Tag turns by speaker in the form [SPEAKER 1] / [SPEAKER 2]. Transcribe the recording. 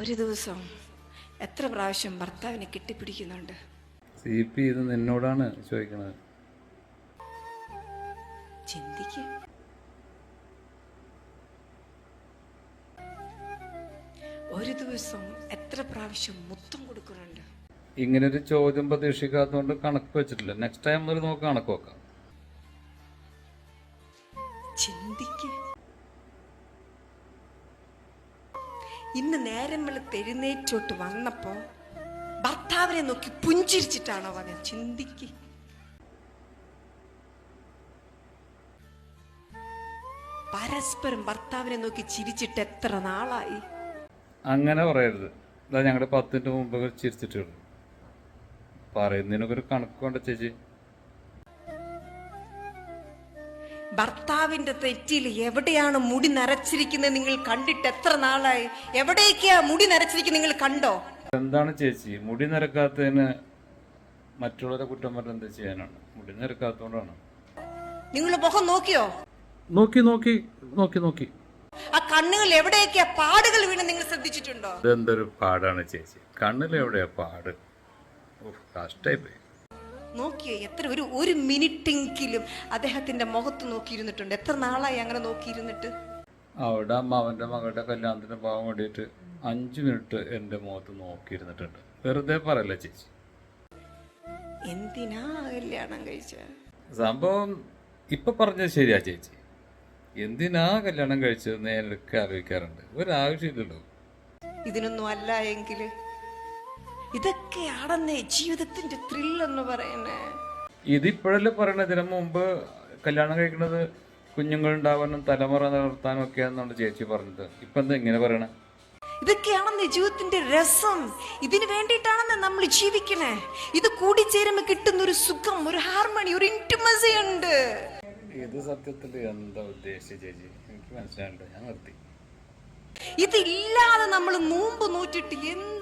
[SPEAKER 1] ഒരു ദിവസം എത്ര പ്രാവശ്യം ഭർത്താവിനെ കെട്ടിപ്പിടിക്കുന്നുണ്ട്?
[SPEAKER 2] സി പി ഇത് നിന്നോടാണ് ചോദിക്കുന്നത്
[SPEAKER 1] ചിന്തിക്ക്. ഒരു ദിവസം എത്ര പ്രാവശ്യം മുത്തം കൊടുക്കുന്നുണ്ട്?
[SPEAKER 2] ഇങ്ങനെ ഒരു ചോദ്യം പ്രതീക്ഷിക്കാത്തതുകൊണ്ട് കണക്ക് വെച്ചിട്ടില്ല. നെക്സ്റ്റ് ടൈം മുതൽ നമുക്ക് കണക്ക് വെക്കാം.
[SPEAKER 1] ചിന്തിക്ക്. ഇന്ന് നേരം വെളുത്ത് എഴുന്നേറ്റോട്ട് വന്നപ്പോ ഭർത്താവിനെ നോക്കി പുഞ്ചിരിച്ചിട്ടാണോ വന്നത് ചിന്തിക്ക്. പരസ്പരം ഭർത്താവിനെ നോക്കി ചിരിച്ചിട്ട് എത്ര നാളായി?
[SPEAKER 2] അങ്ങനെ പറയരുത്. ഞങ്ങളുടെ പത്തിന്റെ മുമ്പ് ചിരിച്ചിട്ടുള്ളൂ. പറയുന്നതിനൊക്കെ ഒരു കണക്ക് വേണ്ട ചേച്ചി.
[SPEAKER 1] ഭർത്താവിന്റെ തെറ്റിൽ എവിടെയാണ് മുടി നരച്ചിരിക്കുന്നത് നിങ്ങൾ കണ്ടിട്ട് എത്ര നാളായി? എവിടേക്കാ മുടി നരച്ചിരിക്കുന്നത് നിങ്ങൾ കണ്ടോ?
[SPEAKER 2] എന്താണ് ചേച്ചി? മുടി നിരക്കാത്തതിന് മറ്റുള്ളവരെ കുറ്റം പറഞ്ഞ എന്താ ചെയ്യാനാണ്? മുടി നിരക്കാത്തോണ്ടാണ്
[SPEAKER 1] നിങ്ങൾ മുഖം നോക്കിയോ?
[SPEAKER 2] നോക്കി നോക്കി നോക്കി നോക്കി.
[SPEAKER 1] ആ കണ്ണുകൾ എവിടെയൊക്കെയാ പാടുകൾ വീണ് നിങ്ങൾ ശ്രദ്ധിച്ചിട്ടുണ്ടോ?
[SPEAKER 2] ഇതെന്തൊരു പാടാണ് ചേച്ചി? കണ്ണിൽ എവിടെയാ പാട്? കഷ്ടായി പോയി
[SPEAKER 1] നോക്കിയോ എത്ര ഒരു ഒരു മിനിറ്റെങ്കിലും അദ്ദേഹത്തിന്റെ മുഖത്ത് നോക്കിയിരുന്നിട്ടുണ്ട്. എത്ര നാളായി അങ്ങനെ നോക്കിയിരുന്നിട്ട്?
[SPEAKER 2] അവിടെ അമ്മാവന്റെ മകളുടെ കല്യാണത്തിന് പോകാൻ വേണ്ടിയിട്ട് അഞ്ചു മിനിറ്റ് എന്റെ മുഖത്ത് നോക്കിയിരുന്നിട്ടുണ്ട്. വെറുതെ പറയല്ലേ ചേച്ചി?
[SPEAKER 1] എന്തിനാ കല്യാണം കഴിച്ച?
[SPEAKER 2] സംഭവം ഇപ്പൊ പറഞ്ഞത് ശരിയാ ചേച്ചി. എന്തിനാ കല്യാണം കഴിച്ചത് നേരൊക്കെ ആലോചിക്കാറുണ്ട്. ഒരാവശ്യമില്ലല്ലോ
[SPEAKER 1] ഇതിനൊന്നും അല്ല എങ്കിൽ. ഇതൊക്കെയാണെന്നേ ജീവിതത്തിന്റെ ത്രില്ലെന്ന് പറയുന്നേ.
[SPEAKER 2] ഇതിപ്പോഴല്ലേ പറയണേ ഇതിനു മുമ്പ് കല്യാണം കഴിക്കുന്നത് കുഞ്ഞുങ്ങൾ ഉണ്ടാവാനും തലമുറ നിലനിർത്താനും ഒക്കെയാണെന്നാണ് ചേച്ചി പറഞ്ഞത്. ഇപ്പൊ എന്താ ഇങ്ങനെ പറയണേ?
[SPEAKER 1] ഇതൊക്കെയാണെന്ന് ജീവിതത്തിന്റെ രസം. ഇതിന് വേണ്ടിയിട്ടാണെന്ന് നമ്മൾ ജീവിക്കണേ. ഇത് കൂടിച്ചേരുമ്പോ കിട്ടുന്ന ഒരു സുഖം ഒരു ഹാർമണി ഒരു ഇന്റിമസി ഉണ്ട്.
[SPEAKER 2] ഇത് സത്യത്തിൽ എന്താ ഉദ്ദേശിച്ച ചേച്ചി? എനിക്ക് മനസ്സിലായിട്ടുണ്ട്. ഞാൻ നിർത്തി.
[SPEAKER 1] ഇതില്ലാതെ നമ്മൾ നോമ്പ് നോറ്റിട്ട് എന്താ